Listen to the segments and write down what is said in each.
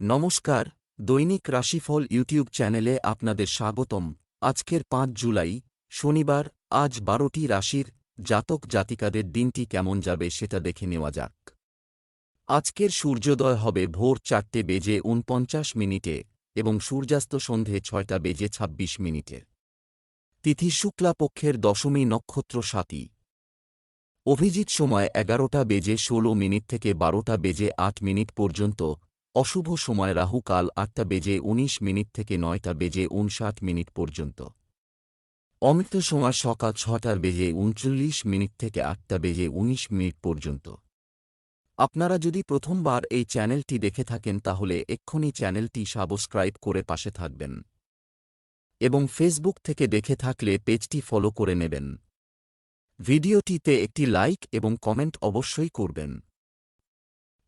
নমস্কার, দৈনিক রাশিফল ইউটিউব চ্যানেলে আপনাদের স্বাগতম। আজকের পাঁচ জুলাই, শনিবার, আজ বারোটি রাশির জাতক জাতিকাদের দিনটি কেমন যাবে সেটা দেখে নেওয়া যাক। আজকের সূর্যোদয় হবে ভোর চারটে বেজে উনপঞ্চাশ মিনিটে এবং সূর্যাস্ত সন্ধে ছয়টা বেজে ছাব্বিশ মিনিটে। তিথি শুক্লাপক্ষের দশমী নক্ষত্র সাতী। অভিজিৎ সময় এগারোটা বেজে ষোলো মিনিট থেকে বারোটা বেজে আট মিনিট পর্যন্ত অশুভ সময় রাহু কাল আটটা বেজে উনিশ মিনিট থেকে নয়টা বেজে উনষাট মিনিট পর্যন্ত। অমৃত সময় সকাল ছটা বেজে উনচল্লিশ মিনিট থেকে আটটা বেজে উনিশ মিনিট পর্যন্ত। আপনারা যদি প্রথমবার এই চ্যানেলটি দেখে থাকেন তাহলে এক্ষুনি চ্যানেলটি সাবস্ক্রাইব করে পাশে থাকবেন। এবং ফেসবুক থেকে দেখে থাকলে পেজটি ফলো করে নেবেন। ভিডিওটিতে একটি লাইক এবং কমেন্ট অবশ্যই করবেন।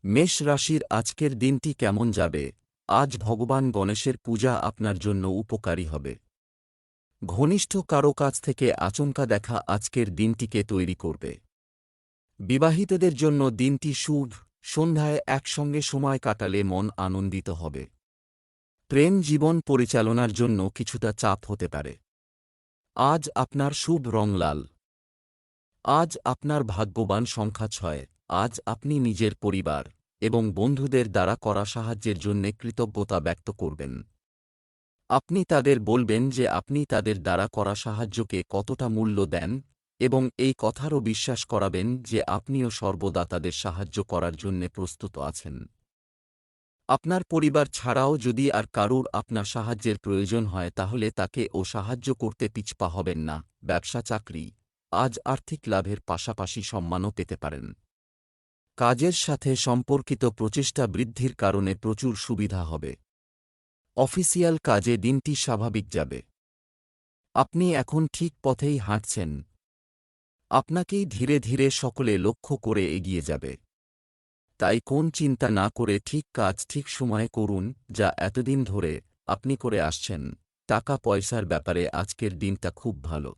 মেষ রাশির আজকের দিনটি কেমন যাবে? আজ ভগবান গণেশের পূজা আপনার জন্য উপকারী হবে। ঘনিষ্ঠ কারও কাছ থেকে আচমকা দেখা আজকের দিনটিকে তৈরি করবে। বিবাহিতদের জন্য দিনটি শুভ, সন্ধ্যায় একসঙ্গে সময় কাটালে মন আনন্দিত হবে। প্রেম জীবন পরিচালনার জন্য কিছুটা চাপ হতে পারে। আজ আপনার শুভ রং লাল। আজ আপনার ভাগ্যবান সংখ্যা ছয়। আজ আপনি নিজের পরিবার এবং বন্ধুদের দ্বারা করা সাহায্যের জন্য কৃতজ্ঞতা ব্যক্ত করবেন। আপনি তাদের বলবেন যে আপনি তাদের দ্বারা করা সাহায্যকে কতটা মূল্য দেন এবং এই কথারও বিশ্বাস করাবেন যে আপনিও সর্বদা তাদের সাহায্য করার জন্য প্রস্তুত আছেন। আপনার পরিবার ছাড়াও যদি আর কারুর আপনার সাহায্যের প্রয়োজন হয় তাহলে তাকে ও সাহায্য করতে পিছপা হবেন না, ব্যবসা চাকরি, আজ আর্থিক লাভের পাশাপাশি সম্মানও পেতে পারেন। কাজের সাথে সম্পর্কিত প্রচেষ্টা বৃদ্ধির কারণে প্রচুর সুবিধা হবে। অফিসিয়াল কাজে দিনটি স্বাভাবিক যাবে। আপনি এখন ঠিক পথেই হাঁটছেন। আপনাকেই ধীরে ধীরে সকলে লক্ষ্য করে এগিয়ে যাবে। তাই কোন চিন্তা না করে ঠিক কাজ ঠিক সময়ে করুন, যা এতদিন ধরে আপনি করে আসছেন। টাকা পয়সার ব্যাপারে আজকের দিনটা খুব ভালো।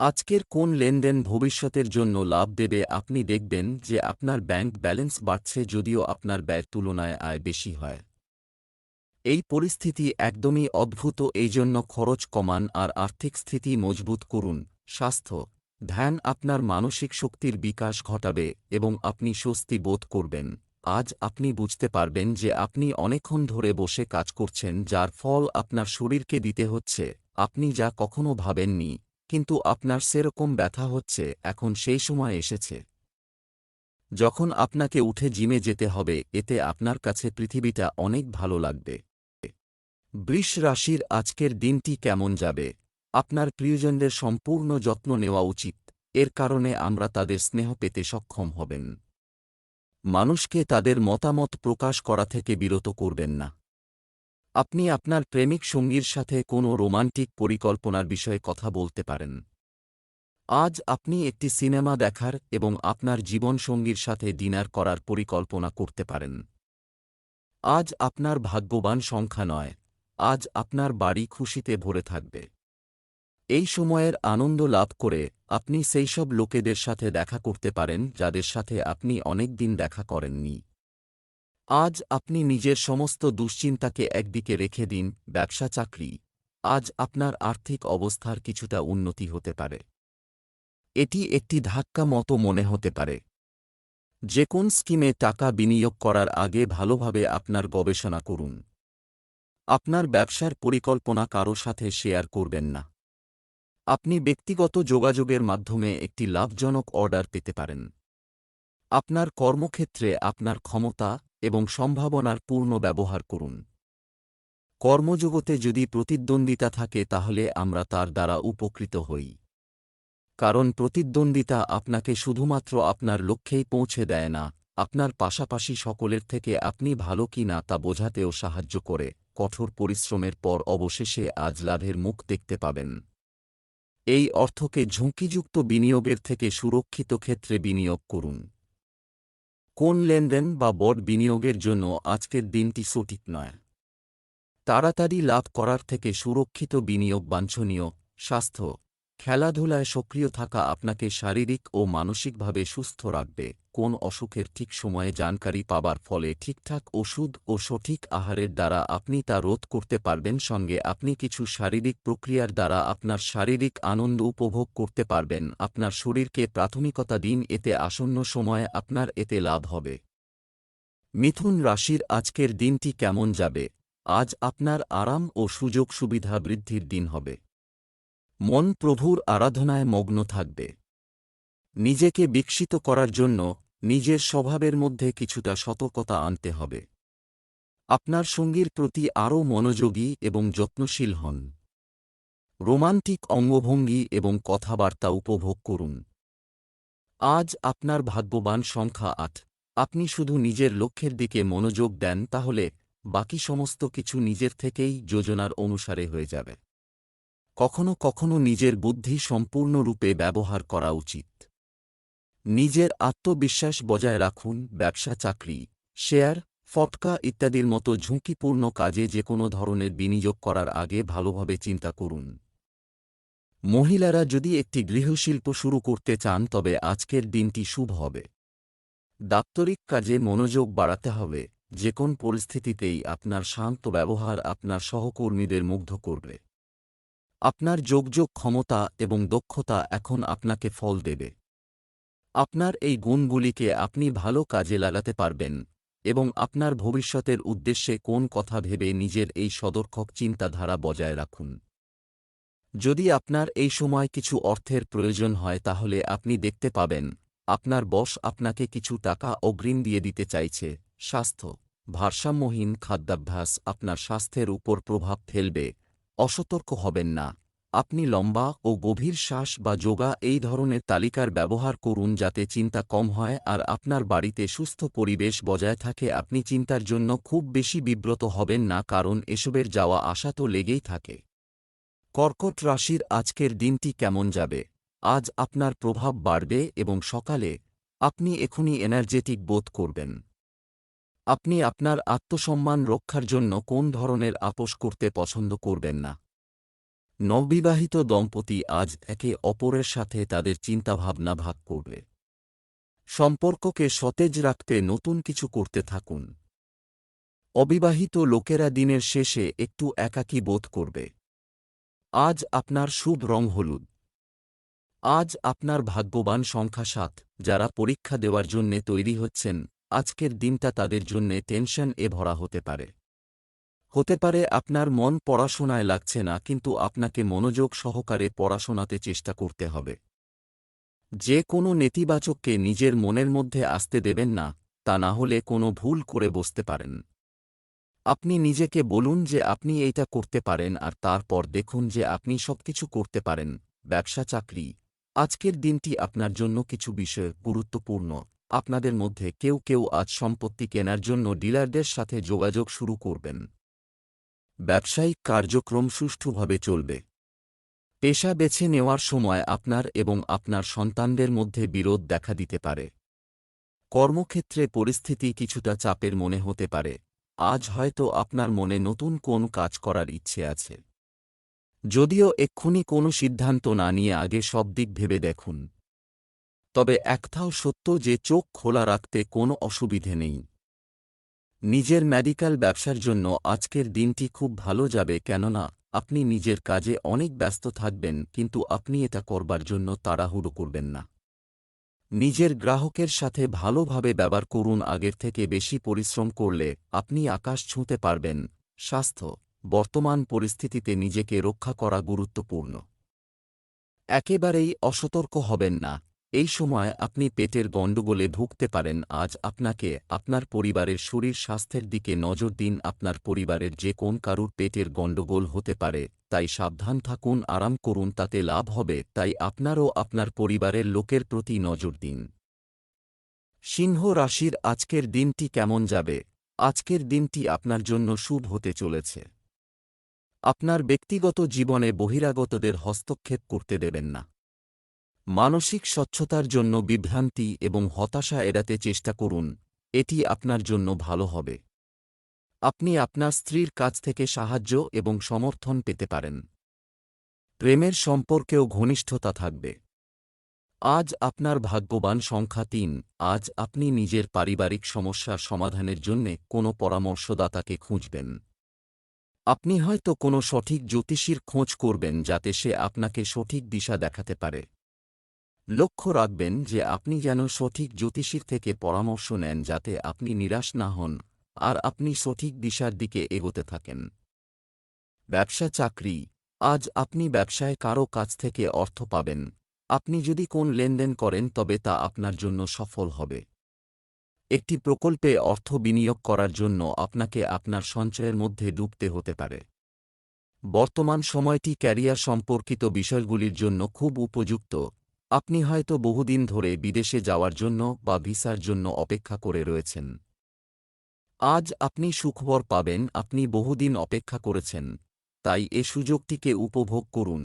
আজকের কোন লেনদেন ভবিষ্যতের জন্য লাভ দেবে আপনি দেখবেন যে আপনার ব্যাংক ব্যালেন্স বাড়ছে যদিও আপনার ব্যয়ের তুলনায় আয় বেশি হয়। এই পরিস্থিতি একদমই অদ্ভুত এই জন্য খরচ কমান আর আর্থিক স্থিতি মজবুত করুন। স্বাস্থ্য, ধ্যান আপনার মানসিক শক্তির বিকাশ ঘটাবে এবং আপনি স্বস্তি বোধ করবেন। আজ আপনি বুঝতে পারবেন যে আপনি অনেকক্ষণ ধরে বসে কাজ করছেন, যার ফল আপনার শরীরকে দিতে হচ্ছে। আপনি যা কখনো ভাবেননি। কিন্তু আপনার সেরকম ব্যথা হচ্ছে, এখন সেই সময় এসেছে। যখন আপনাকে উঠে জিমে যেতে হবে, এতে আপনার কাছে পৃথিবীটা অনেক ভালো লাগবে। বৃষ রাশির আজকের দিনটি কেমন যাবে? আপনার প্রিয়জনদের সম্পূর্ণ যত্ন নেওয়া উচিত। এর কারণে আমরা তাদের স্নেহ পেতে সক্ষম হবেন। মানুষকে তাদের মতামত প্রকাশ করা থেকে বিরত করবেন না। আপনি আপনার প্রেমিক সঙ্গীর সাথে কোনো রোমান্টিক পরিকল্পনার বিষয়ে কথা বলতে পারেন। আজ আপনি একটি সিনেমা দেখার এবং আপনার জীবনসঙ্গীর সাথে ডিনার করার পরিকল্পনা করতে পারেন। আজ আপনার ভাগ্যবান সংখ্যা নয়, আজ আপনার বাড়ি খুশিতে ভরে থাকবে। এই সময়ের আনন্দ লাভ করে আপনি সেই সব লোকেদের সাথে দেখা করতে পারেন যাদের সাথে আপনি অনেক দিন দেখা করেননি। আজ আপনি নিজের সমস্ত দুশ্চিন্তাকে একদিকে রেখে দিন, ব্যবসা চাকরি। আজ আপনার আর্থিক অবস্থার কিছুটা উন্নতি হতে পারে। এটি একটি ধাক্কা মতো মনে হতে পারে। যে কোন স্কিমে টাকা বিনিয়োগ করার আগে ভালোভাবে আপনার গবেষণা করুন। আপনার ব্যবসার পরিকল্পনা কারও সাথে শেয়ার করবেন না। আপনি ব্যক্তিগত যোগাযোগের মাধ্যমে একটি লাভজনক অর্ডার পেতে পারেন। আপনার কর্মক্ষেত্রে আপনার ক্ষমতা এবং সম্ভাবনার পূর্ণ ব্যবহার করুন। কর্মজগতে যদি প্রতিদ্বন্দ্বিতা থাকে তাহলে আমরা তার দ্বারা উপকৃত হই। কারণ প্রতিদ্বন্দ্বিতা আপনাকে শুধুমাত্র আপনার লক্ষ্যেই পৌঁছে দেয় না, আপনার পাশাপাশি সকলের থেকে আপনি ভালো কি না তা বোঝাতেও সাহায্য করে, কঠোর পরিশ্রমের পর অবশেষে আজ লাভের মুখ দেখতে পাবেন। এই অর্থকে ঝুঁকিযুক্ত বিনিয়োগের থেকে সুরক্ষিত ক্ষেত্রে বিনিয়োগ করুন। কোন লেনদেন বা বড় বিনিয়োগের জন্য আজকের দিনটি সঠিক নয়? তাড়াতাড়ি লাভ করার থেকে সুরক্ষিত বিনিয়োগ বাঞ্ছনীয়, স্বাস্থ্য। খেলাধুলায় সক্রিয় থাকা আপনাকে শারীরিক ও মানসিকভাবে সুস্থ রাখবে। কোন অসুখের ঠিক সময়ে জানকারি পাবার ফলে ঠিকঠাক ওষুধ ও সঠিক আহারের দ্বারা আপনি তা রোধ করতে পারবেন। সঙ্গে আপনি কিছু শারীরিক প্রক্রিয়ার দ্বারা আপনার শারীরিক আনন্দ উপভোগ করতে পারবেন। আপনার শরীরকে প্রাথমিকতা দিন, এতে আসন্ন সময়ে আপনার এতে লাভ হবে। মিথুন রাশির আজকের দিনটি কেমন যাবে? আজ আপনার আরাম ও সুযোগ সুবিধা বৃদ্ধির দিন হবে। মন প্রভুর আরাধনায় মগ্ন থাকবে। নিজেকে বিকশিত করার জন্য নিজের স্বভাবের মধ্যে কিছুটা সতর্কতা আনতে হবে। আপনার সঙ্গীর প্রতি আরও মনোযোগী এবং যত্নশীল হন। রোমান্টিক অঙ্গভঙ্গি এবং কথাবার্তা উপভোগ করুন। আজ আপনার ভাগ্যবান সংখ্যা আট। আপনি শুধু নিজের লক্ষ্যের দিকে মনোযোগ দেন তাহলে বাকি সমস্ত কিছু নিজের থেকেই যোজনার অনুসারে হয়ে যাবে। কখনো কখনো নিজের বুদ্ধি সম্পূর্ণরূপে ব্যবহার করা উচিত। নিজের আত্মবিশ্বাস বজায় রাখুন, ব্যবসা, চাকরি, শেয়ার, ফটকা ইত্যাদির মতো ঝুঁকিপূর্ণ কাজে যে কোনো ধরনের বিনিয়োগ করার আগে ভালোভাবে চিন্তা করুন। মহিলারা যদি একটি গৃহশিল্প শুরু করতে চান, তবে আজকের দিনটি শুভ হবে। দাপ্তরিক কাজে মনোযোগ বাড়াতে হবে। যে কোন পরিস্থিতিতেই আপনার শান্ত ব্যবহার আপনার সহকর্মীদের মুগ্ধ করবে। আপনার যোগযোগ ক্ষমতা এবং দক্ষতা এখন আপনাকে ফল দেবে। আপনার এই গুণগুলিকে আপনি ভালো কাজে লাগাতে পারবেন এবং আপনার ভবিষ্যতের উদ্দেশ্যে কোন কথা ভেবে নিজের এই সদর্থক চিন্তাধারা বজায় রাখুন। যদি আপনার এই সময় কিছু অর্থের প্রয়োজন হয় তাহলে আপনি দেখতে পাবেন, আপনার বস আপনাকে কিছু টাকা অগ্রিম দিয়ে দিতে চাইছে, স্বাস্থ্য, ভারসাম্যহীন খাদ্যাভ্যাস আপনার স্বাস্থ্যের উপর প্রভাব ফেলবে অসতর্ক হবেন না। আপনি লম্বা ও গভীর শ্বাস বা যোগা এই ধরনের তালিকার ব্যবহার করুন যাতে চিন্তা কম হয় আর আপনার বাড়িতে সুস্থ পরিবেশ বজায় থাকে। আপনি চিন্তার জন্য খুব বেশি বিব্রত হবেন না কারণ এসবের যাওয়া আসা তো লেগেই থাকে। কর্কট রাশির আজকের দিনটি কেমন যাবে? আজ আপনার প্রভাব বাড়বে এবং সকালে আপনি এখনই এনার্জেটিক বোধ করবেন। আপনি আপনার আত্মসম্মান রক্ষার জন্য কোন ধরনের আপোষ করতে পছন্দ করবেন না? নববিবাহিত দম্পতি আজ একে অপরের সাথে তাদের চিন্তাভাবনা ভাগ করবে। সম্পর্ককে সতেজ রাখতে নতুন কিছু করতে থাকুন। অবিবাহিত লোকেরা দিনের শেষে একটু একাকী বোধ করবে। আজ আপনার শুভ রং হলুদ। আজ আপনার ভাগ্যবান সংখ্যা সাত, যারা পরীক্ষা দেওয়ার জন্যে তৈরি হচ্ছেন আজকের দিনটা তাদের জন্যে টেনশন এ ভরা হতে পারে। হতে পারে আপনার মন পড়াশোনায় লাগছে না, কিন্তু আপনাকে মনোযোগ সহকারে পড়াশোনাতে চেষ্টা করতে হবে। যে কোনো নেতিবাচককে নিজের মনের মধ্যে আসতে দেবেন না, তা না হলে কোনো ভুল করে বসতে পারেন। আপনি নিজেকে বলুন যে আপনি এইটা করতে পারেন আর তারপর দেখুন যে আপনি সবকিছু করতে পারেন, ব্যবসা, চাকরি। আজকের দিনটি আপনার জন্য কিছু বিষয় গুরুত্বপূর্ণ। আপনাদের মধ্যে কেউ কেউ আজ সম্পত্তি কেনার জন্য ডিলারদের সাথে যোগাযোগ শুরু করবেন। ব্যবসায়িক কার্যক্রম সুষ্ঠুভাবে চলবে। পেশা বেছে নেওয়ার সময় আপনার এবং আপনার সন্তানদের মধ্যে বিরোধ দেখা দিতে পারে। কর্মক্ষেত্রে পরিস্থিতি কিছুটা চাপের মনে হতে পারে। আজ হয়তো আপনার মনে নতুন কোন কাজ করার ইচ্ছে আছে। যদিও এক্ষুনি কোনো সিদ্ধান্ত না নিয়ে আগে সব দিক ভেবে দেখুন। তবে একথাও সত্য যে চোখ খোলা রাখতে কোনো অসুবিধে নেই। নিজের মেডিকেল ব্যবসার জন্য আজকের দিনটি খুব ভালো যাবে কেননা, আপনি নিজের কাজে অনেক ব্যস্ত থাকবেন কিন্তু আপনি এটা করবার জন্য তাড়াহুড়ো করবেন না। নিজের গ্রাহকের সাথে ভালোভাবে ব্যবহার করুন আগের থেকে বেশি পরিশ্রম করলে আপনি আকাশ ছুঁতে পারবেন। স্বাস্থ্য, বর্তমান পরিস্থিতিতে নিজেকে রক্ষা করা গুরুত্বপূর্ণ। একেবারেই অসতর্ক হবেন না। এই সময় আপনি পেটের গণ্ডগোলে ভুগতে পারেন, আজ আপনাকে আপনার পরিবারের শরীর স্বাস্থ্যের দিকে নজর দিন, আপনার পরিবারের যে কোন কারুর পেটের গণ্ডগোল হতে পারে, তাই সাবধান থাকুন, আরাম করুন, তাতে লাভ হবে, তাই আপনারও আপনার পরিবারের লোকের প্রতি নজর দিন। সিংহ রাশির আজকের দিনটি কেমন যাবে? আজকের দিনটি আপনার জন্য শুভ হতে চলেছে। আপনার ব্যক্তিগত জীবনে বহিরাগতদের হস্তক্ষেপ করতে দেবেন না। মানসিক স্বচ্ছতার জন্য বিভ্রান্তি এবং হতাশা এড়াতে চেষ্টা করুন, এটি আপনার জন্য ভালো হবে। আপনি আপনার স্ত্রীর কাছ থেকে সাহায্য এবং সমর্থন পেতে পারেন। প্রেমের সম্পর্কেও ঘনিষ্ঠতা থাকবে। আজ আপনার ভাগ্যবান সংখ্যা তিন, আজ আপনি নিজের পারিবারিক সমস্যার সমাধানের জন্যে কোনো পরামর্শদাতাকে খুঁজবেন। আপনি হয়তো কোনো সঠিক জ্যোতিষীর খোঁজ করবেন যাতে সে আপনাকে সঠিক দিশা দেখাতে পারে। লক্ষ্য রাখবেন যে আপনি যেন সঠিক জ্যোতিষীর থেকে পরামর্শ নেন যাতে আপনি নিরাশ না হন আর আপনি সঠিক দিশার দিকে এগোতে থাকেন। ব্যবসা চাকরি। আজ আপনি ব্যবসায় কারও কাছ থেকে অর্থ পাবেন। আপনি যদি কোন লেনদেন করেন তবে তা আপনার জন্য সফল হবে। একটি প্রকল্পে অর্থ বিনিয়োগ করার জন্য আপনাকে আপনার সঞ্চয়ের মধ্যে ডুবতে হতে পারে। বর্তমান সময়টি ক্যারিয়ার সম্পর্কিত বিষয়গুলির জন্য খুব উপযুক্ত। আপনি হয়তো বহুদিন ধরে বিদেশে যাওয়ার জন্য বা ভিসার জন্য অপেক্ষা করে রয়েছেন। আজ আপনি সুখবর পাবেন, আপনি বহুদিন অপেক্ষা করেছেন। তাই এ সুযোগটিকে উপভোগ করুন।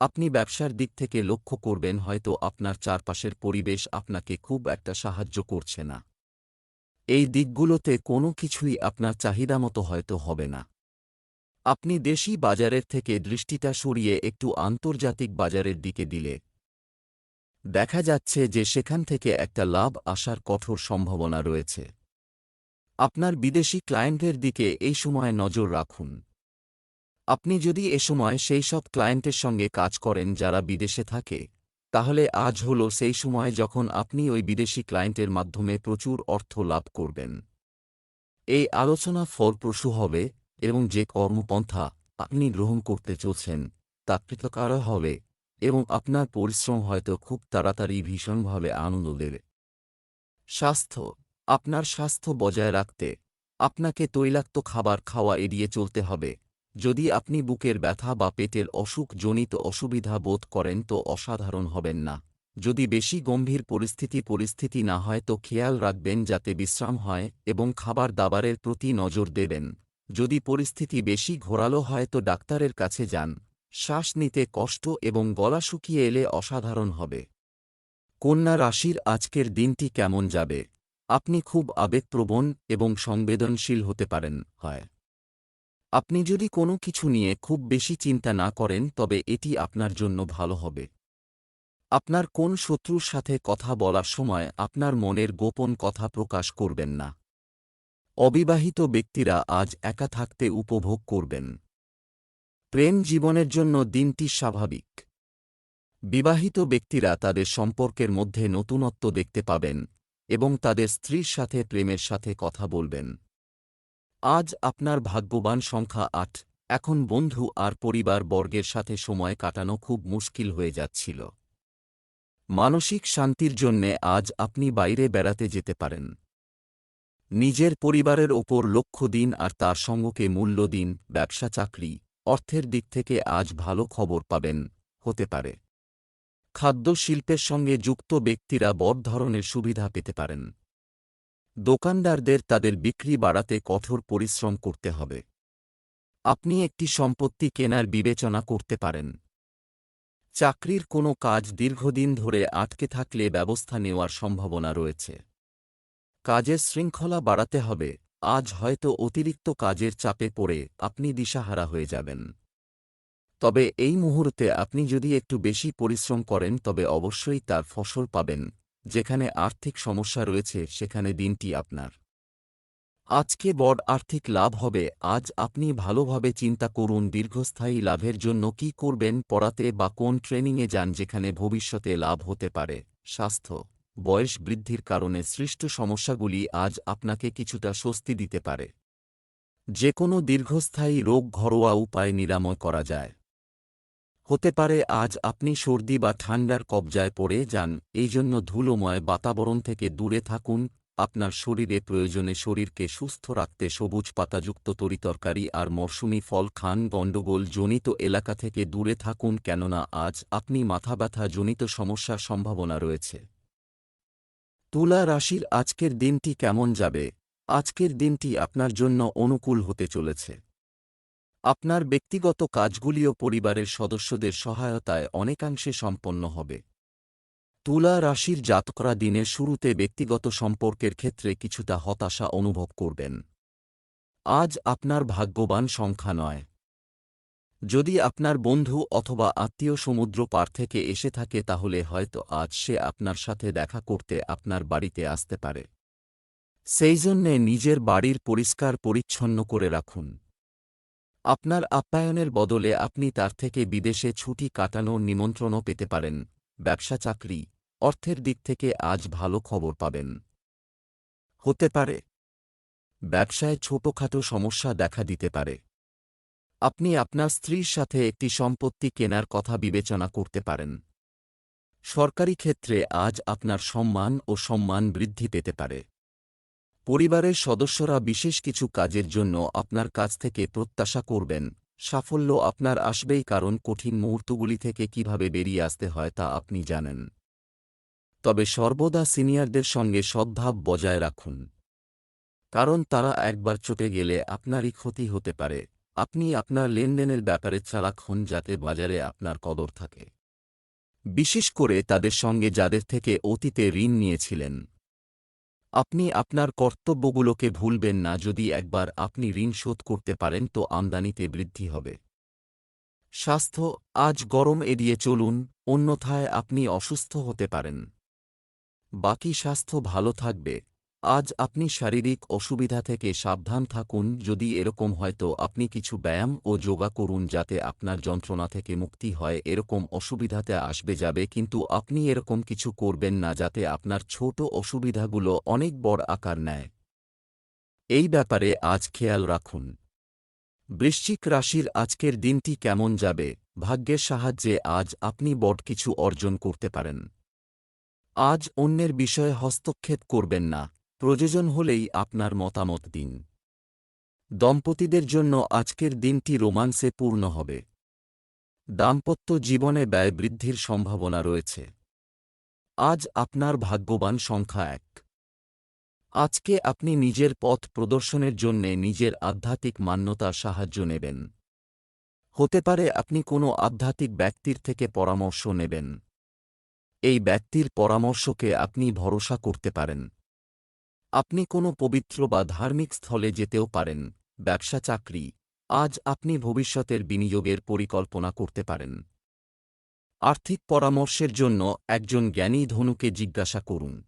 আপনি ব্যবসার দিক থেকে লক্ষ্য করবেন, হয়তো আপনার চারপাশের পরিবেশ আপনাকে খুব একটা সাহায্য করছে না। এই দিকগুলোতে কোনো কিছুই আপনার চাহিদা মতো হয়তো হবে না। আপনি দেশি বাজারের থেকে দৃষ্টিটা সরিয়ে একটু আন্তর্জাতিক বাজারের দিকে দিলে দেখা যাচ্ছে যে সেখান থেকে একটা লাভ আসার কঠোর সম্ভাবনা রয়েছে। আপনার বিদেশি ক্লায়েন্টের দিকে এই সময় নজর রাখুন। আপনি যদি এ সময় সেই সব ক্লায়েন্টের সঙ্গে কাজ করেন যারা বিদেশে থাকে, তাহলে আজ হল সেই সময় যখন আপনি ওই বিদেশি ক্লায়েন্টের মাধ্যমে প্রচুর অর্থ লাভ করবেন। এই আলোচনা ফলপ্রসূ হবে এবং যে কর্মপন্থা আপনি গ্রহণ করতে চলছেন, তা কৃতকার হবে। এবং আপনার পরিশ্রম হয়তো খুব তাড়াতাড়ি ভীষণভাবে আনন্দ দেবে। স্বাস্থ্য, আপনার স্বাস্থ্য বজায় রাখতে আপনাকে তৈলাক্ত খাবার খাওয়া এড়িয়ে চলতে হবে। যদি আপনি বুকের ব্যথা বা পেটের অসুখ জনিত অসুবিধা বোধ করেন তো অসাধারণ হবেন না। যদি বেশি গম্ভীর পরিস্থিতি পরিস্থিতি না হয় তো খেয়াল রাখবেন যাতে বিশ্রাম হয় এবং খাবার দাবারের প্রতি নজর দেবেন। যদি পরিস্থিতি বেশি ঘোরালো হয় তো ডাক্তারের কাছে যান। শ্বাস নিতে কষ্ট এবং গলা শুকিয়ে এলে অসাধারণ হবে। কন্যা রাশির আজকের দিনটি কেমন যাবে? আপনি খুব আবেগপ্রবণ এবং সংবেদনশীল হতে পারেন, হয়। আপনি যদি কোনো কিছু নিয়ে খুব বেশি চিন্তা না করেন, তবে এটি আপনার জন্য ভালো হবে। আপনার কোন শত্রুর সাথে কথা বলার সময় আপনার মনের গোপন কথা প্রকাশ করবেন না। অবিবাহিত ব্যক্তিরা আজ একা থাকতে উপভোগ করবেন। প্রেম জীবনের জন্য দিনটি স্বাভাবিক। বিবাহিত ব্যক্তিরা তাদের সম্পর্কের মধ্যে নতুনত্ব দেখতে পাবেন এবং তাদের স্ত্রীর সাথে প্রেমের সাথে কথা বলবেন। আজ আপনার ভাগ্যবান সংখ্যা আট, এখন বন্ধু আর পরিবার বর্গের সাথে সময় কাটানো খুব মুশকিল হয়ে যাচ্ছিল। মানসিক শান্তির জন্যে আজ আপনি বাইরে বেড়াতে যেতে পারেন। নিজের পরিবারের ওপর লক্ষ্য দিন আর তার সঙ্গকে মূল্য দিন, ব্যবসা, চাকরি অর্থের দিক থেকে আজ ভালো খবর পাবেন, হতে পারে। খাদ্য শিল্পের সঙ্গে যুক্ত ব্যক্তিরা বড় ধরনের সুবিধা পেতে পারেন। দোকানদারদের তাদের বিক্রি বাড়াতে কঠোর পরিশ্রম করতে হবে। আপনি একটি সম্পত্তি কেনার বিবেচনা করতে পারেন। চাকরির কোনো কাজ দীর্ঘদিন ধরে আটকে থাকলে ব্যবস্থা নেওয়ার সম্ভাবনা রয়েছে। কাজের শৃঙ্খলা বাড়াতে হবে। আজ হয়তো অতিরিক্ত কাজের চাপে পড়ে আপনি দিশাহারা হয়ে যাবেন। তবে এই মুহূর্তে আপনি যদি একটু বেশি পরিশ্রম করেন, তবে অবশ্যই তার ফসল পাবেন। যেখানে আর্থিক সমস্যা রয়েছে, সেখানে দিনটি আপনার। আজকে বড় আর্থিক লাভ হবে। আজ আপনি ভালোভাবে চিন্তা করুন, দীর্ঘস্থায়ী লাভের জন্য কি করবেন, পড়াতে বা কোন ট্রেনিংয়ে যান, যেখানে ভবিষ্যতে লাভ হতে পারে। স্বাস্থ্য বয়স বৃদ্ধির কারণে সৃষ্ট সমস্যাগুলি আজ আপনাকে কিছুটা স্বস্তি দিতে পারে। যে কোনো দীর্ঘস্থায়ী রোগ ঘরোয়া উপায়ে নিরাময় করা যায়। হতে পারে আজ আপনি সর্দি বা ঠান্ডার কবজায় পড়ে যান এই জন্য ধুলোময় বাতাবরণ থেকে দূরে থাকুন, আপনার শরীরে প্রয়োজনে শরীরকে সুস্থ রাখতে সবুজ পাতাযুক্ত তরিতরকারি আর মরশুমি ফল খান গণ্ডগোল জনিত এলাকা থেকে দূরে থাকুন, কেননা আজ আপনি মাথা ব্যথা জনিত সমস্যার সম্ভাবনা রয়েছে। তুলা রাশির আজকের দিনটি কেমন যাবে? আজকের দিনটি আপনার জন্য অনুকূল হতে চলেছে। আপনার ব্যক্তিগত কাজগুলিও পরিবারের সদস্যদের সহায়তায় অনেকাংশে সম্পন্ন হবে। তুলা রাশির জাতকরা দিনের শুরুতে ব্যক্তিগত সম্পর্কের ক্ষেত্রে কিছুটা হতাশা অনুভব করবেন। আজ আপনার ভাগ্যবান সংখ্যা নয়। যদি আপনার বন্ধু অথবা আত্মীয় সমুদ্র পার থেকে এসে থাকে তাহলে হয়তো আজ সে আপনার সাথে দেখা করতে আপনার বাড়িতে আসতে পারে। সেই জন্যে নিজের বাড়ির পরিষ্কার পরিচ্ছন্ন করে রাখুন। আপনার আপ্যায়নের বদলে আপনি তার থেকে বিদেশে ছুটি কাটানোর নিমন্ত্রণও পেতে পারেন। ব্যবসা চাকরি, অর্থের দিক থেকে আজ ভালো খবর পাবেন। হতে পারে। ব্যবসায় ছোটখাটো সমস্যা দেখা দিতে পারে। আপনি আপনার স্ত্রীর সাথে একটি সম্পত্তি কেনার কথা বিবেচনা করতে পারেন। সরকারি ক্ষেত্রে আজ আপনার সম্মান ও সম্মান বৃদ্ধি পেতে পারে। পরিবারের সদস্যরা বিশেষ কিছু কাজের জন্য আপনার কাছ থেকে প্রত্যাশা করবেন, সাফল্য আপনার আসবেই কারণ কঠিন মুহূর্তগুলি থেকে কীভাবে বেরিয়ে আসতে হয় তা আপনি জানেন। তবে সর্বদা সিনিয়রদের সঙ্গে সদ্ভাব বজায় রাখুন। কারণ তারা একবার চটে গেলে আপনারই ক্ষতি হতে পারে। আপনি আপনার লেনদেনের ব্যাপারে চালাক হন যাতে বাজারে আপনার কদর থাকে। বিশেষ করে তাদের সঙ্গে যাদের থেকে অতীতে ঋণ নিয়েছিলেন। আপনি আপনার কর্তব্যগুলোকে ভুলবেন না, যদি একবার আপনি ঋণ শোধ করতে পারেন তো আমদানিতে বৃদ্ধি হবে। স্বাস্থ্য, আজ গরম এড়িয়ে চলুন, অন্যথায় আপনি অসুস্থ হতে পারেন। বাকি স্বাস্থ্য ভালো থাকবে। আজ আপনি শারীরিক অসুবিধা থেকে সাবধান থাকুন, যদি এরকম হয়তো আপনি কিছু ব্যায়াম ও যোগা করুন যাতে আপনার যন্ত্রণা থেকে মুক্তি হয়। এরকম অসুবিধাতে আসবে যাবে, কিন্তু আপনি এরকম কিছু করবেন না যাতে আপনার ছোট অসুবিধাগুলো অনেক বড় আকার নেয়। এই ব্যাপারে আজ খেয়াল রাখুন। বৃশ্চিক রাশির আজকের দিনটি কেমন যাবে? ভাগ্যের সাহায্যে আজ আপনি বড় কিছু অর্জন করতে পারেন। আজ অন্যের বিষয়ে হস্তক্ষেপ করবেন না। প্রয়োজন হলেই আপনার মতামত দিন। দম্পতিদের জন্য আজকের দিনটি রোমান্সে পূর্ণ হবে। দাম্পত্য জীবনে ব্যয় বৃদ্ধির সম্ভাবনা রয়েছে। আজ আপনার ভাগ্যবান সংখ্যা এক। আজকে আপনি নিজের পথ প্রদর্শনের জন্যে নিজের আধ্যাত্মিক মান্যতার সাহায্য নেবেন। হতে পারে আপনি কোনো আধ্যাত্মিক ব্যক্তির থেকে পরামর্শ নেবেন। এই ব্যক্তির পরামর্শকে আপনি ভরসা করতে পারেন। আপনি কোনো পবিত্র বা ধার্মিক স্থলে যেতেও পারেন, ব্যবসা চাকরি, আজ আপনি ভবিষ্যতের বিনিয়োগের পরিকল্পনা করতে পারেন। আর্থিক পরামর্শের জন্য একজন জ্ঞানী ধনুকে জিজ্ঞাসা করুন।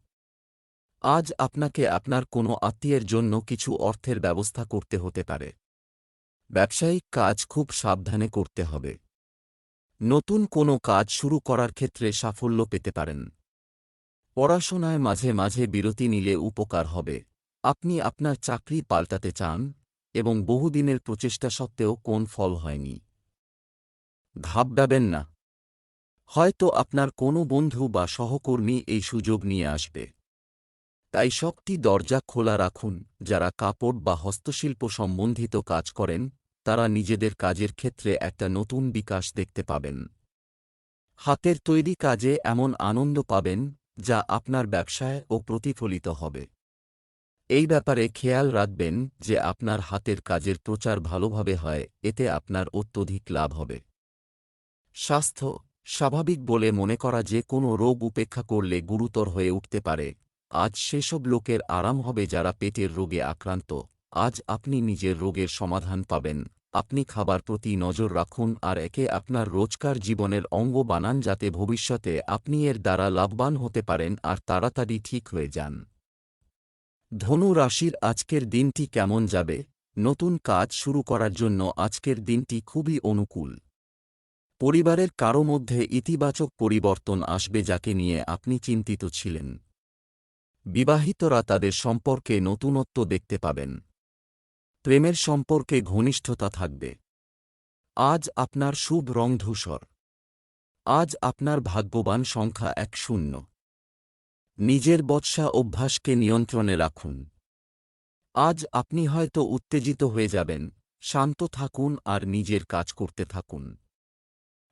আজ আপনাকে আপনার কোনো আত্মীয়ের জন্য কিছু অর্থের ব্যবস্থা করতে হতে পারে। ব্যবসায়িক কাজ খুব সাবধানে করতে হবে। নতুন কোনো কাজ শুরু করার ক্ষেত্রে সাফল্য পেতে পারেন। পড়াশোনায় মাঝে মাঝে বিরতি নিলে উপকার হবে। আপনি আপনার চাকরি পাল্টাতে চান এবং বহুদিনের প্রচেষ্টা সত্ত্বেও কোন ফল হয়নি। ঘাবড়াবেন না। হয়তো আপনার কোনো বন্ধু বা সহকর্মী এই সুযোগ নিয়ে আসবে। তাই শক্তি দরজা খোলা রাখুন। যারা কাপড় বা হস্তশিল্প সম্বন্ধিত কাজ করেন, তারা নিজেদের কাজের ক্ষেত্রে একটা নতুন বিকাশ দেখতে পাবেন। হাতের তৈরি কাজে এমন আনন্দ পাবেন যা আপনার ব্যবসায় ও প্রতিফলিত হবে। এই ব্যাপারে খেয়াল রাখবেন যে আপনার হাতের কাজের প্রচার ভালোভাবে হয়, এতে আপনার অত্যধিক লাভ হবে। স্বাস্থ্য, স্বাভাবিক বলে মনে করা যে কোনো রোগ উপেক্ষা করলে গুরুতর হয়ে উঠতে পারে। আজ সেসব লোকের আরাম হবে যারা পেটের রোগে আক্রান্ত। আজ আপনি নিজের রোগের সমাধান পাবেন। আপনি খাবার প্রতি নজর রাখুন আর একে আপনার রোজকার জীবনের অঙ্গ বানান যাতে ভবিষ্যতে আপনি এর দ্বারা লাভবান হতে পারেন আর তাড়াতাড়ি ঠিক হয়ে যান। ধনু রাশির আজকের দিনটি কেমন যাবে? নতুন কাজ শুরু করার জন্য আজকের দিনটি খুবই অনুকূল। পরিবারের কারও মধ্যে ইতিবাচক পরিবর্তন আসবে যাকে নিয়ে আপনি চিন্তিত ছিলেন। বিবাহিতরা তাদের সম্পর্কে নতুনত্ব দেখতে পাবেন। প্রেমের সম্পর্কে ঘনিষ্ঠতা থাকবে। আজ আপনার শুভ রং ধূসর। আজ আপনার ভাগ্যবান সংখ্যা এক শূন্য। নিজের বৎসা অভ্যাসকে নিয়ন্ত্রণে রাখুন। আজ আপনি হয়তো উত্তেজিত হয়ে যাবেন, শান্ত থাকুন আর নিজের কাজ করতে থাকুন।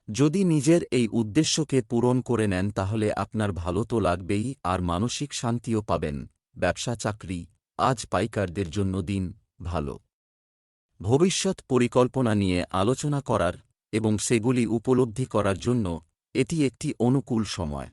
যদি নিজের এই উদ্দেশ্যকে পূরণ করে নেন তাহলে আপনার ভালো তো লাগবেই আর মানসিক শান্তিও পাবেন। ব্যবসা, চাকরি, আজ পাইকারদের জন্য দিন। ভালো। ভবিষ্যৎ পরিকল্পনা নিয়ে আলোচনা করার এবং সেগুলি উপলব্ধি করার জন্য এটি একটি অনুকূল সময়।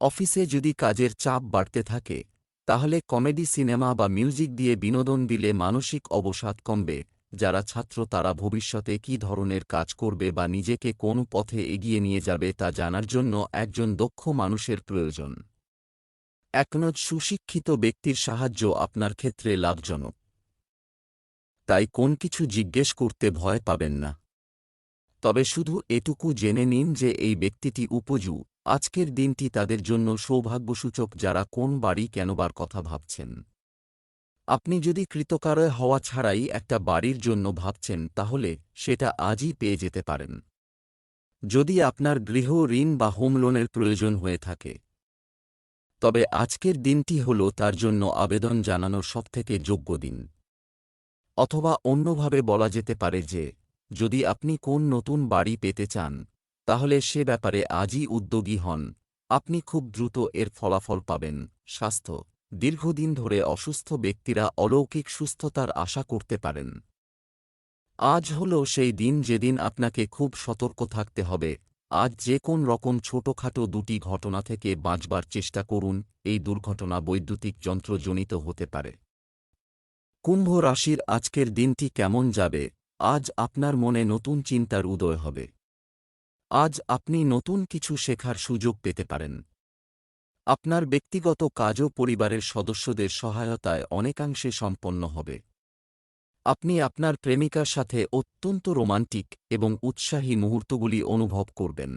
অফিসে যদি কাজের চাপ বাড়তে থাকে, তাহলে কমেডি সিনেমা বা মিউজিক দিয়ে বিনোদন দিলে মানসিক অবসাদ কমবে। যারা ছাত্র, তারা ভবিষ্যতে কী ধরনের কাজ করবে বা নিজেকে কোন পথে এগিয়ে নিয়ে যাবে তা জানার জন্য একজন দক্ষ মানুষের প্রয়োজন। একনজ সুশিক্ষিত ব্যক্তির সাহায্য আপনার ক্ষেত্রে লাভজনক। তাই কোন কিছু জিজ্ঞেস করতে ভয় পাবেন না। তবে শুধু এটুকু জেনে নিন যে এই ব্যক্তিটি উপজু, আজকের দিনটি তাদের জন্য সৌভাগ্যসূচক যারা কোন বাড়ি কেনবার কথা ভাবছেন। আপনি যদি কৃতকারয় হওয়া ছাড়াই একটা বাড়ির জন্য ভাবছেন তাহলে সেটা আজই পেয়ে যেতে পারেন। যদি আপনার গৃহ ঋণ বা হোম লোনের প্রয়োজন হয়ে থাকে। তবে আজকের দিনটি হল তার জন্য আবেদন জানানোর সবথেকে যোগ্য দিন। অথবা অন্যভাবে বলা যেতে পারে যে, যদি আপনি কোন নতুন বাড়ি পেতে চান, তাহলে সে ব্যাপারে আজই উদ্যোগী হন। আপনি খুব দ্রুত এর ফলাফল পাবেন। স্বাস্থ্য। দীর্ঘদিন ধরে অসুস্থ ব্যক্তিরা অলৌকিক সুস্থতার আশা করতে পারেন। আজ হল সেই দিন যেদিন আপনাকে খুব সতর্ক থাকতে হবে। আজ যে কোন রকম ছোটখাটো দুটি ঘটনা থেকে বাঁচবার চেষ্টা করুন। এই দুর্ঘটনা বৈদ্যুতিক যন্ত্রজনিত হতে পারে। কুম্ভ রাশির আজকের দিনটি কেমন যাবে? আজ আপনার মনে নতুন চিন্তার উদয় হবে। আজ আপনি নতুন কিছু শেখার সুযোগ পেতে পারেন। আপনার ব্যক্তিগত কাজও পরিবারের সদস্যদের সহায়তায় অনেকাংশে সম্পন্ন হবে। আপনি আপনার প্রেমিকার সাথে অত্যন্ত রোমান্টিক এবং উৎসাহী মুহূর্তগুলি অনুভব করবেন।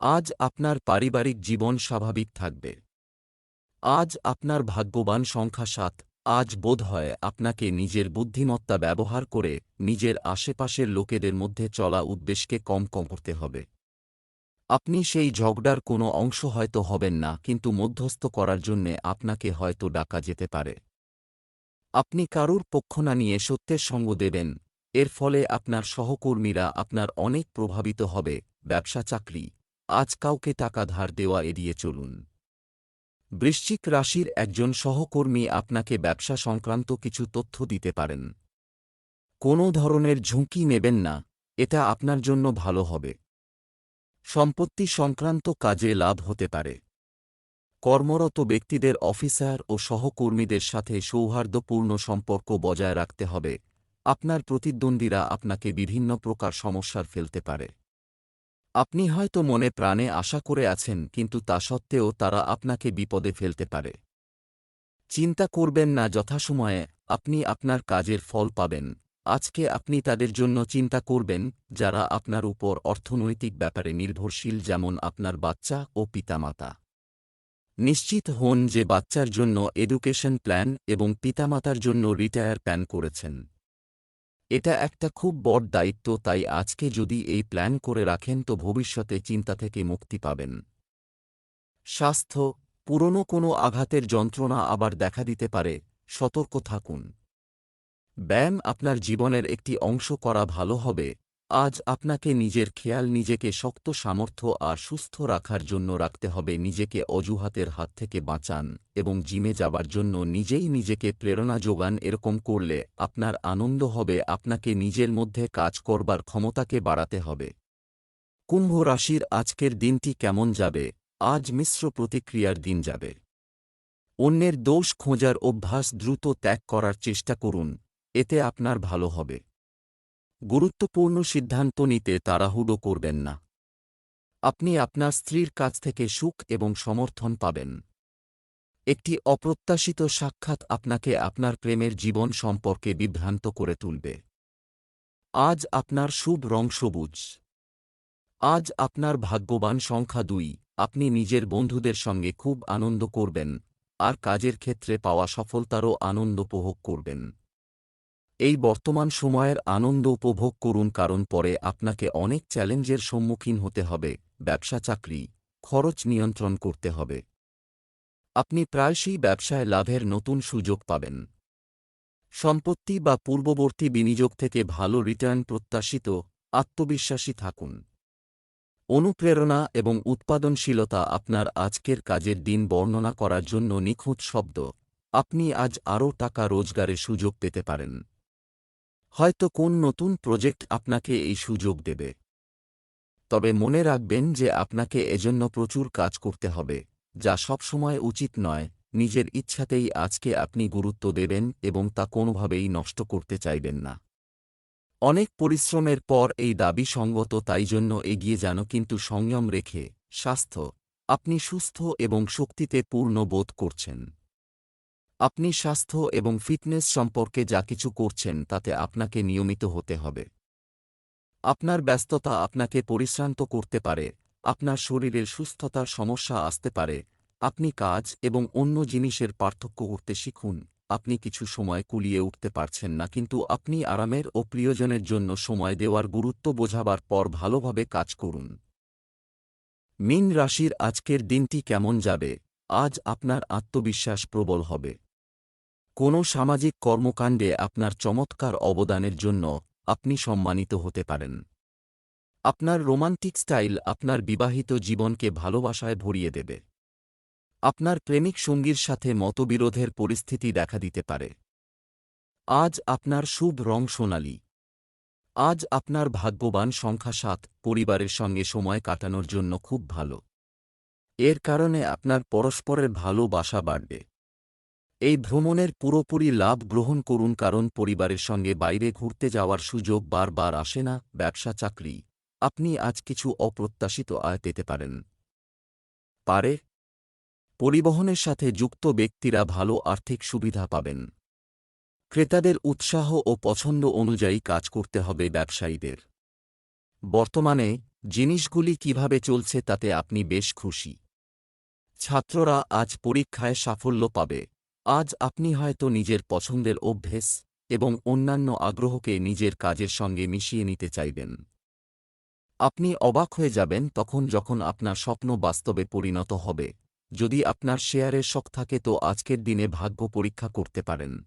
আজ আপনার পারিবারিক জীবন স্বাভাবিক থাকবে। আজ আপনার ভাগ্যবান সংখ্যা সাত আজ বোধ হয় আপনাকে নিজের বুদ্ধিমত্তা ব্যবহার করে নিজের আশেপাশের লোকেদের মধ্যে চলা উদ্দেশ্যকে কম কম করতে হবে। আপনি সেই ঝগড়ার কোনো অংশ হয়তো হবেন না, কিন্তু মধ্যস্থ করার জন্যে আপনাকে হয়তো ডাকা যেতে পারে। আপনি কারুর পক্ষ না নিয়ে সত্যের সঙ্গ দেবেন, এর ফলে আপনার সহকর্মীরা আপনার অনেক প্রভাবিত হবে, ব্যবসা চাকরি, আজ কাউকে টাকা ধার দেওয়া এড়িয়ে চলুন। বৃশ্চিক রাশির একজন সহকর্মী আপনাকে ব্যবসা সংক্রান্ত কিছু তথ্য দিতে পারেন। কোনো ধরনের ঝুঁকি নেবেন না, এটা আপনার জন্য ভালো হবে। সম্পত্তি সংক্রান্ত কাজে লাভ হতে পারে। কর্মরত ব্যক্তিদের অফিসার ও সহকর্মীদের সাথে সৌহার্দ্যপূর্ণ সম্পর্ক বজায় রাখতে হবে। আপনার প্রতিদ্বন্দ্বীরা আপনাকে বিভিন্ন প্রকার সমস্যার ফেলতে পারে। আপনি হয়তো মনে প্রাণে আশা করে আছেন, কিন্তু তা সত্ত্বেও তারা আপনাকে বিপদে ফেলতে পারে। চিন্তা করবেন না, যথাসময়ে আপনি আপনার কাজের ফল পাবেন। আজকে আপনি তাদের জন্য চিন্তা করবেন, যারা আপনার উপর অর্থনৈতিক ব্যাপারে নির্ভরশীল, যেমন আপনার বাচ্চা ও পিতামাতা। নিশ্চিত হন যে বাচ্চার জন্য এডুকেশন প্ল্যান এবং পিতামাতার জন্য রিটায়ার প্ল্যান করেছেন। এটা একটা খুব বড় দায়িত্ব, তাই আজকে যদি এই প্ল্যান করে রাখেন তো ভবিষ্যতে চিন্তা থেকে মুক্তি পাবেন। স্বাস্থ্য, পুরনো কোনো আঘাতের যন্ত্রণা আবার দেখা দিতে পারে, সতর্ক থাকুন। ব্যায়াম আপনার জীবনের একটি অংশ করা ভালো হবে আজ আপনাকে নিজের খেয়াল, নিজেকে শক্ত সামর্থ্য আর সুস্থ রাখার জন্য রাখতে হবে। নিজেকে অজুহাতের হাত থেকে বাঁচান এবং জিমে যাবার জন্য নিজেই নিজেকে প্রেরণা যোগান। এরকম করলে আপনার আনন্দ হবে, আপনাকে নিজের মধ্যে কাজ করবার ক্ষমতাকে বাড়াতে হবে। কুম্ভ রাশির আজকের দিনটি কেমন যাবে? আজ মিশ্র প্রতিক্রিয়ার দিন যাবে। অন্যের দোষ খোঁজার অভ্যাস দ্রুত ত্যাগ করার চেষ্টা করুন, এতে আপনার ভালো হবে। গুরুত্বপূর্ণ সিদ্ধান্ত নিতে তাড়াহুড়ো করবেন না। আপনি আপনার স্ত্রীর কাছ থেকে সুখ এবং সমর্থন পাবেন। একটি অপ্রত্যাশিত সাক্ষাৎ আপনাকে আপনার প্রেমের জীবন সম্পর্কে বিভ্রান্ত করে তুলবে। আজ আপনার শুভ রং সবুজ। আজ আপনার ভাগ্যবান সংখ্যা দুই। আপনি নিজের বন্ধুদের সঙ্গে খুব আনন্দ করবেন, আর কাজের ক্ষেত্রে পাওয়া সফলতারও আনন্দ উপভোগ করবেন। এই বর্তমান সময়ের আনন্দ উপভোগ করুন কারণ পরে আপনাকে অনেক চ্যালেঞ্জের সম্মুখীন হতে হবে, ব্যবসা চাকরি, খরচ নিয়ন্ত্রণ করতে হবে। আপনি প্রায়শই ব্যবসায় লাভের নতুন সুযোগ পাবেন। সম্পত্তি বা পূর্ববর্তী বিনিয়োগ থেকে ভালো রিটার্ন প্রত্যাশিত, আত্মবিশ্বাসী থাকুন। অনুপ্রেরণা এবং উৎপাদনশীলতা আপনার আজকের কাজের দিন বর্ণনা করার জন্য নিখুঁত শব্দ। আপনি আজ আরও টাকা রোজগারের সুযোগ পেতে পারেন। হয়তো কোন নতুন প্রজেক্ট আপনাকে এই সুযোগ দেবে। তবে মনে রাখবেন যে আপনাকে এজন্য প্রচুর কাজ করতে হবে, যা সবসময় উচিত নয়, নিজের ইচ্ছাতেই আজকে আপনি গুরুত্ব দেবেন এবং তা কোনোভাবেই নষ্ট করতে চাইবেন না। অনেক পরিশ্রমের পর এই দাবি সঙ্গত তাই জন্য এগিয়ে যান কিন্তু সংযম রেখে, স্বাস্থ্য, আপনি সুস্থ এবং শক্তিতে পূর্ণ বোধ করছেন। আপনি স্বাস্থ্য এবং ফিটনেস সম্পর্কে যা কিছু করছেন তাতে আপনাকে নিয়মিত হতে হবে। আপনার ব্যস্ততা আপনাকে পরিশ্রান্ত করতে পারে, আপনার শরীরের সুস্থতার সমস্যা আসতে পারে, আপনি কাজ এবং অন্য জিনিসের পার্থক্য করতে শিখুন, আপনি কিছু সময় কুলিয়ে উঠতে পারছেন না কিন্তু আপনি আরামের ও প্রিয়জনের জন্য সময় দেওয়ার গুরুত্ব বোঝাবার পর ভালোভাবে কাজ করুন। মিন রাশির আজকের দিনটি কেমন যাবে? আজ আপনার আত্মবিশ্বাস প্রবল হবে। কোনো সামাজিক কর্মকাণ্ডে আপনার চমৎকার অবদানের জন্য আপনি সম্মানিত হতে পারেন। আপনার রোমান্টিক স্টাইল আপনার বিবাহিত জীবনকে ভালোবাসায় ভরিয়ে দেবে। আপনার প্রেমিক সঙ্গীর সাথে মতবিরোধের পরিস্থিতি দেখা দিতে পারে। আজ আপনার শুভ রং সোনালি। আজ আপনার ভাগ্যবান সংখ্যা সাত পরিবারের সঙ্গে সময় কাটানোর জন্য খুব ভালো। এর কারণে আপনার পরস্পরের ভালোবাসা বাড়বে। এই ভ্রমণের পুরোপুরি লাভ গ্রহণ করুন কারণ পরিবারের সঙ্গে বাইরে ঘুরতে যাওয়ার সুযোগ বারবার আসে না, ব্যবসা, চাকরি। আপনি আজ কিছু অপ্রত্যাশিত আয় পেতে পারেন। পারে। পরিবহনের সাথে যুক্ত ব্যক্তিরা ভালো আর্থিক সুবিধা পাবেন। ক্রেতাদের উৎসাহ ও পছন্দ অনুযায়ী কাজ করতে হবে ব্যবসায়ীদের। বর্তমানে, জিনিসগুলি কীভাবে চলছে তাতে আপনি বেশ খুশি। ছাত্ররা আজ পরীক্ষায় সাফল্য পাবে। আজ আপনি হয়তো নিজের পছন্দের অভ্যেস এবং অন্যান্য আগ্রহকে নিজের কাজের সঙ্গে মিশিয়ে নিতে চাইবেন। আপনি অবাক হয়ে যাবেন তখন যখন আপনার স্বপ্ন বাস্তবে পরিণত হবে। যদি আপনার শেয়ারের শখ থাকে তো আজকের দিনে ভাগ্য পরীক্ষা করতে পারেন।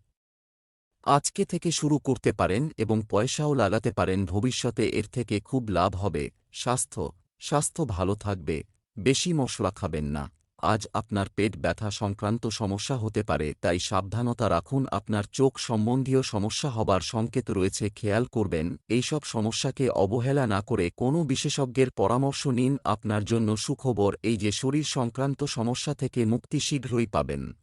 আজকে থেকে শুরু করতে পারেন এবং পয়সাও লাগাতে পারেন, ভবিষ্যতে এর থেকে খুব লাভ হবে। স্বাস্থ্য স্বাস্থ্য ভালো থাকবে, বেশি মশলা খাবেন না। আজ আপনার পেট ব্যথা সংক্রান্ত সমস্যা হতে পারে, তাই সাবধানতা রাখুন। আপনার চোখ সম্বন্ধীয় সমস্যা হবার সংকেত রয়েছে, খেয়াল করবেন। এইসব সমস্যাকে অবহেলা না করে কোনো বিশেষজ্ঞের পরামর্শ নিন। আপনার জন্য সুখবর, এই যে শরীর সংক্রান্ত সমস্যা থেকে মুক্তি শীঘ্রই পাবেন।